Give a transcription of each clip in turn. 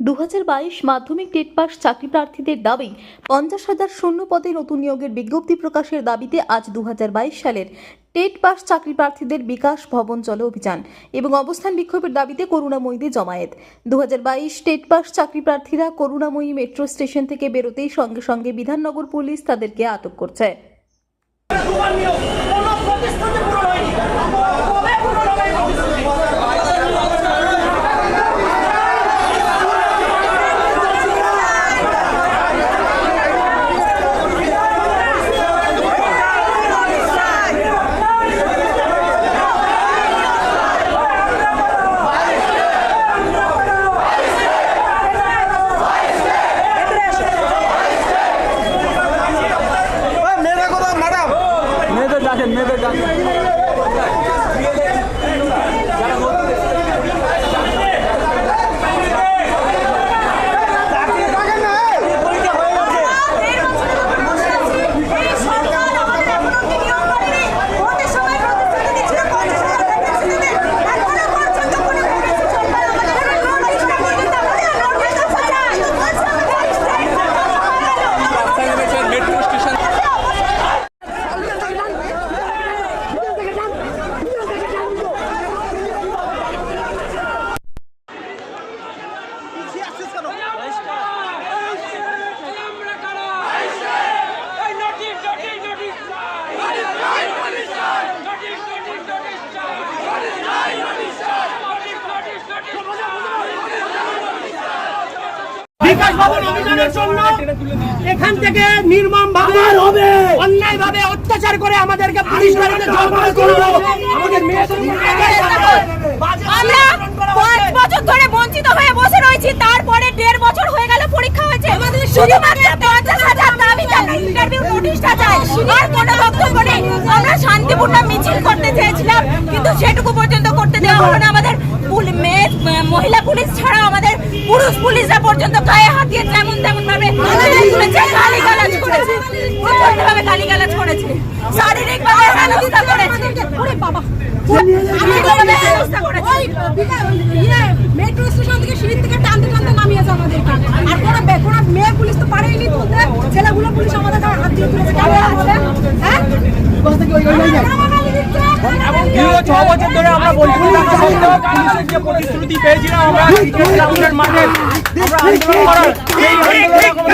দু হাজার বাইশ মাধ্যমিক টেট পাস চাকরি প্রার্থীদের দাবি, পঞ্চাশ হাজার শূন্য পদে নতুন নিয়োগের বিজ্ঞপ্তি প্রকাশের দাবিতে আজ দু হাজার বাইশ সালের টেট পাস চাকরি প্রার্থীদের বিকাশ ভবন চলো অভিযান এবং অবস্থান বিক্ষোভের দাবিতে করুণাময়ীদের জমায়েত। দু হাজার বাইশ টেট পাস চাকরি প্রার্থীরা করুণাময়ী মেট্রো স্টেশন থেকে বেরোতেই সঙ্গে সঙ্গে বিধাননগর পুলিশ তাদেরকে আটক করছে কোনো প্রতিশ্রুতি পূরণ হয়নি কবে পূরণ হবে এই প্রতিশ্রুতি? মেয়েরা কোথাও ম্যাডাম মেয়েদের ডাকেন বিকাশ ভবন অভিযানের জন্য এখান থেকে নির্মম ভাবে হবে। অন্যায় ভাবে অত্যাচার করে আমাদেরকে পুলিশ গাড়িতে জড়ো করল আমাদের আমরা পাঁচ বছর ধরে বঞ্চিত হয়ে বসে রয়েছি তারপরে দেড় বছর হয়ে গেল পরীক্ষা হয়েছে। শুধুমাত্র পঞ্চাশ হাজার দাবিতে আমরা ইন্টারভিউ নোটিশটা চাই। আর কোনো বক্তব্য নেই। আমরা শান্তিপূর্ণ মিছিল করতে চেয়েছিলাম কিন্তু সেটুকু পর্যন্ত করতে দেওয়া হলো না। আমাদের পর্যন্ত গায়ে হাত দিয়ে তেমন তেমন ভাবে করেছে প্রচণ্ড ভাবে গালি করেছে। শারীরিক ভাবে হেনস্থা করেছে। ওরে বাবা। শারীরিকভাবে হেনস্থা করেছে। মেট্রো স্টেশন থেকে সিঁড়ি থেকে টানতে টানতে নামিয়েছে আমাদেরকে। আর কোনো কোনো মেয়ে পুলিশ তো পারেনি তুলতে। ছেলেগুলো পুলিশ আমাদের হাত দিয়ে তুলেছে। হ্যাঁ। দীর্ঘ ছ বছর ধরে আমরা বলছি পুলিশের যে প্রতিশ্রুতি পেয়েছিলাম আমরা ক্রিকেট মাঠে আমরা আন্দোলন করার সেই আন্দোলনে কোনো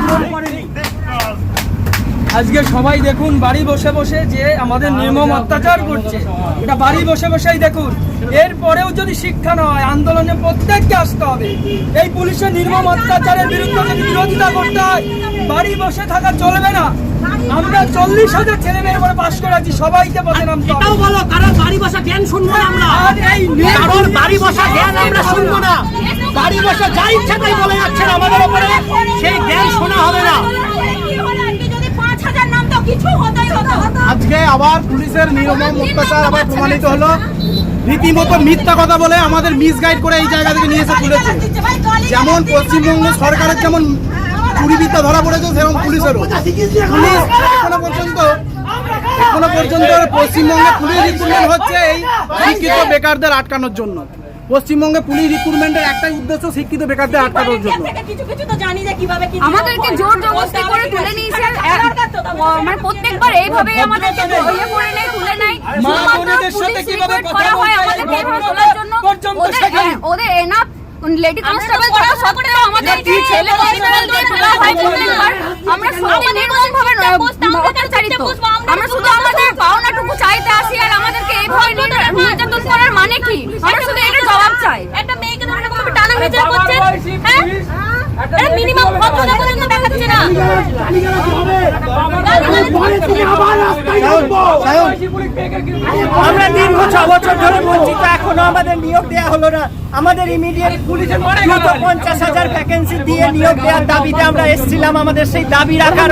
পূরণ করেনি। আজকে সবাই দেখুন বাড়ি বসে বসে যে আমাদের নির্মম অত্যাচার করছে। এটা বাড়ি বসে বসেই দেখুন। এরপরেও যদি শিক্ষা না হয় আন্দোলনে প্রত্যেককে আসতে হবে। এই পুলিশের নির্মম অত্যাচারের বিরুদ্ধে যদি বিরোধিতা করতে হয় বাড়ি বসে থাকা চলবে না। আমরা চল্লিশ হাজার ছেলে মেয়ের উপরে পাশ করে আছি সবাইকে পথে নামতে এটাও বলো কারণ বাড়ি বসা জ্ঞান শুনব না আমরা। কারণ বাড়ি বসা জ্ঞান আমরা শুনব না। বাড়ি বসা যা ইচ্ছা তাই বলে যাচ্ছেন আমাদের উপরে। সেই জ্ঞান শোনা হবে না। আজকে আবার পুলিশের নির্মম অত্যাচার আবার প্রমাণিত হলো। রীতিমতো মিথ্যা কথা বলে আমাদের মিসগাইড করে এই জায়গা থেকে নিয়ে এসে তুলেছে। যেমন পশ্চিমবঙ্গ সরকারের যেমন চুরিবিদ্যা ধরা পড়েছে সেরকম পুলিশেরও। পুলিশ এখনও পর্যন্ত এখনও পর্যন্ত পশ্চিমবঙ্গে পুলিশ রিক্রুটমেন্ট হচ্ছে এই শিক্ষিত বেকারদের আটকানোর জন্য। পশ্চিমবঙ্গে পুলিশ রিক্রুটমেন্টের একটাই উদ্দেশ্য শিক্ষিত বেকারদের আটকানোর জন্য। কিছু কিছু তো জানি যে কীভাবে কি আমাদেরকে জোর জবরদস্তি করে তুলে নিয়েছে। মানে প্রত্যেকবার এইভাবেই আমাদেরকে ইয়ে করে নেয় তুলে নেয়। মা শুধুমাত্র সাথে কীভাবে কথা হয় আমাদেরকে তোলার জন্য ওদের এনাফ লেডি কনস্টেবল থাকা সত্ত্বেও আমাদেরকে ছেলে কনস্টেবলকে তোলা হয় প্রত্যেকবার আমরা সত্যি নির্মম ভাবে অত্যাচারিত আমরা শুধু আমাদের পাওনাটুকু চাইতে আসি আর আমাদেরকে এইভাবে নির্যা- নির্যাতন করার মানে কি? আমরা শুধু এটা জবাব চাই। একটা মেয়েকে ধরে এরকম টানা ভেজা করছে। হ্যাঁ? এটা মিনিমাম ভদ্রতা পর্যন্ত দেখাচ্ছে না। আমরা দীর্ঘ ছ এখনও আমাদের নিয়োগ দেওয়া হলো না। আমাদের ইমিডিয়েট পুলিশের দ্রুত পঞ্চাশ হাজার ভ্যাকেন্সি দিয়ে নিয়োগ দেওয়ার দাবিতে আমরা এসেছিলাম। আমাদের সেই দাবি রাখার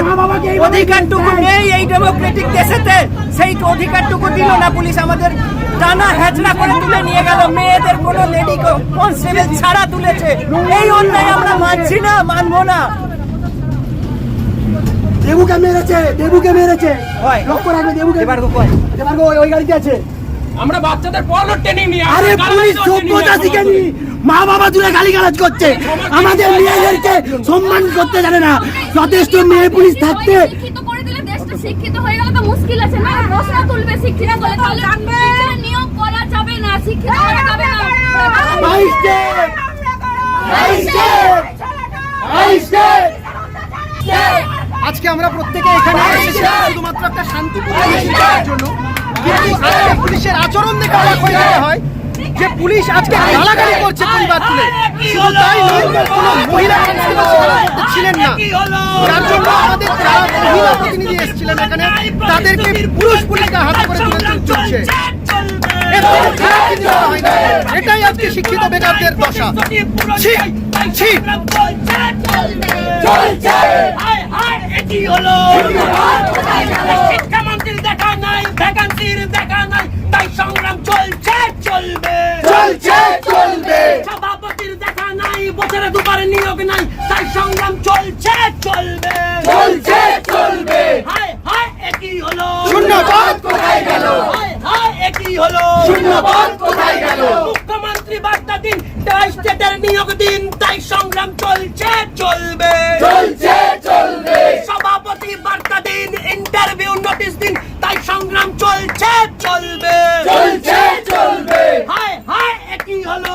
অধিকারটুকু নেই এই ডেমোক্রেটিক দেশেতে। সেই অধিকারটুকু দিল না পুলিশ। আমাদের টানা হ্যাচড়া করে তুলে নিয়ে গেল। মেয়েদের কোনো লেডি কনস্টেবল ছাড়া তুলেছে। এই অন্যায় আমরা মানছি না মানবো না। দেবুকে মেরেছে দেবুকে মেরেছে। হয়। লক্ষ্য রাখবে দেবুকে। এবার ওই গাড়িতে আছে। আমরা বাচ্চাদের পড়ানোর ট্রেনিং নিয়ে আরে পুলিশ সভ্যতা শিখেনি মা বাবা তুলে গালিগালাজ করছে আমাদের মেয়েদেরকে সম্মান করতে জানে না যথেষ্ট মেয়ে পুলিশ থাকতে শিক্ষিত করে দিলে দেশটা শিক্ষিত হয়ে গেলে তো মুশকিল আছে না প্রশ্ন তুলবে শিক্ষিত বলে তাহলে নিয়োগ করা যাবে না শিক্ষিত করা যাবে না আইসে আইসে আইসে আজকে আমরা প্রত্যেকে এখানে এসেছিলাম শুধুমাত্র একটা শান্তিপূর্ণ জন্য কিন্তু আজকে পুলিশের আচরণ দেখে অবাক হয়ে যেতে হয় যে পুলিশ আজকে গালাগালি করছে পরিবার তুলে। শুধু তাই নয় কোনো মহিলা ছিলেন না। যার জন্য আমাদের যারা মহিলা প্রতিনিধি এসেছিলেন এখানে তাদেরকে পুরুষ পুলিশকে হাত করে তুলে চলছে। এটাই আজকে শিক্ষিত বেকারদের দশা। ছি ছি। শিক্ষামন্ত্রীর চলছে চলবে। সভাপতির দেখা নাই বছরে দুবার নিয়োগ নাই তাই সংগ্রাম চলছে চলবে। চলছে চলবে। হায় হায় একই হলো। শূন্যপদ কোথায় গেল? হায় হায় একই হলো। শূন্যপদ কোথায় গেল? মুখ্যমন্ত্রী বার্তা দিন তাই স্টেটের নিয়োগ দিন তাই সংগ্রাম চলছে চলবে চলছে চলবে সভাপতি বার্তা দিন ইন্টারভিউ নোটিশ দিন তাই সংগ্রাম চলছে চলবে চলছে চলবে হায় হায় একই হলো